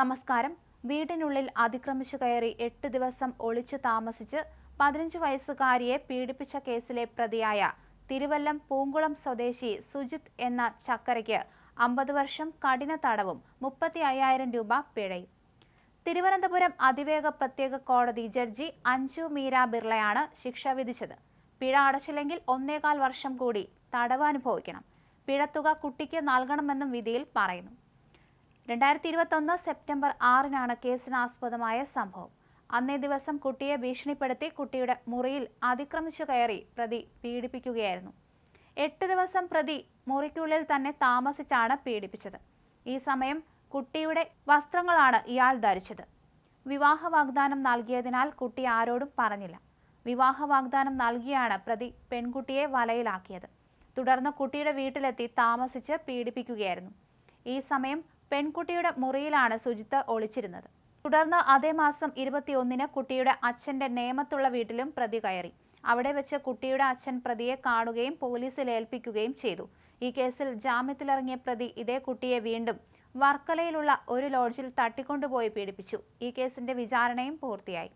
നമസ്കാരം. വീടിനുള്ളിൽ അതിക്രമിച്ചു കയറി എട്ട് ദിവസം ഒളിച്ചു താമസിച്ച് പതിനഞ്ച് വയസ്സുകാരിയെ പീഡിപ്പിച്ച കേസിലെ പ്രതിയായ തിരുവല്ലം പൂങ്കുളം സ്വദേശി സുജിത് എന്ന ചക്കരയ്ക്ക് അമ്പത് വർഷം കഠിന തടവും മുപ്പത്തി അയ്യായിരം രൂപ പിഴയും. തിരുവനന്തപുരം അതിവേഗ പ്രത്യേക കോടതി ജഡ്ജി അഞ്ജു മീര ബിർളയാണ് ശിക്ഷ വിധിച്ചത്. പിഴ അടച്ചില്ലെങ്കിൽ ഒന്നേകാൽ വർഷം കൂടി തടവ് അനുഭവിക്കണം. പിഴത്തുക കുട്ടിക്ക് നൽകണമെന്നും വിധിയിൽ പറയുന്നു. രണ്ടായിരത്തി ഇരുപത്തൊന്ന് സെപ്റ്റംബർ ആറിനാണ് കേസിനാസ്പദമായ സംഭവം. അന്നേ ദിവസം കുട്ടിയെ ഭീഷണിപ്പെടുത്തി കുട്ടിയുടെ മുറിയിൽ അതിക്രമിച്ചു കയറി പ്രതി പീഡിപ്പിക്കുകയായിരുന്നു. എട്ട് ദിവസം പ്രതി മുറിക്കുള്ളിൽ തന്നെ താമസിച്ചാണ് പീഡിപ്പിച്ചത്. ഈ സമയം കുട്ടിയുടെ വസ്ത്രങ്ങളാണ് ഇയാൾ ധരിച്ചത്. വിവാഹ വാഗ്ദാനം നൽകിയതിനാൽ കുട്ടി ആരോടും പറഞ്ഞില്ല. വിവാഹ വാഗ്ദാനം നൽകിയാണ് പ്രതി പെൺകുട്ടിയെ വലയിലാക്കിയത്. തുടർന്ന് കുട്ടിയുടെ വീട്ടിലെത്തി താമസിച്ച് പീഡിപ്പിക്കുകയായിരുന്നു. ഈ സമയം പെൺകുട്ടിയുടെ മുറിയിലാണ് സുജിത്ത് ഒളിച്ചിരുന്നത്. തുടർന്ന് അതേ മാസം ഇരുപത്തിയൊന്നിന് കുട്ടിയുടെ അച്ഛന്റെ നേമത്തുള്ള വീട്ടിലും പ്രതി കയറി. അവിടെ വെച്ച് കുട്ടിയുടെ അച്ഛൻ പ്രതിയെ കാണുകയും പോലീസിൽ ഏൽപ്പിക്കുകയും ചെയ്തു. ഈ കേസിൽ ജാമ്യത്തിലിറങ്ങിയ പ്രതി ഇതേ കുട്ടിയെ വീണ്ടും വർക്കലയിലുള്ള ഒരു ലോഡ്ജിൽ തട്ടിക്കൊണ്ടുപോയി പീഡിപ്പിച്ചു. ഈ കേസിന്റെ വിചാരണയും പൂർത്തിയായി.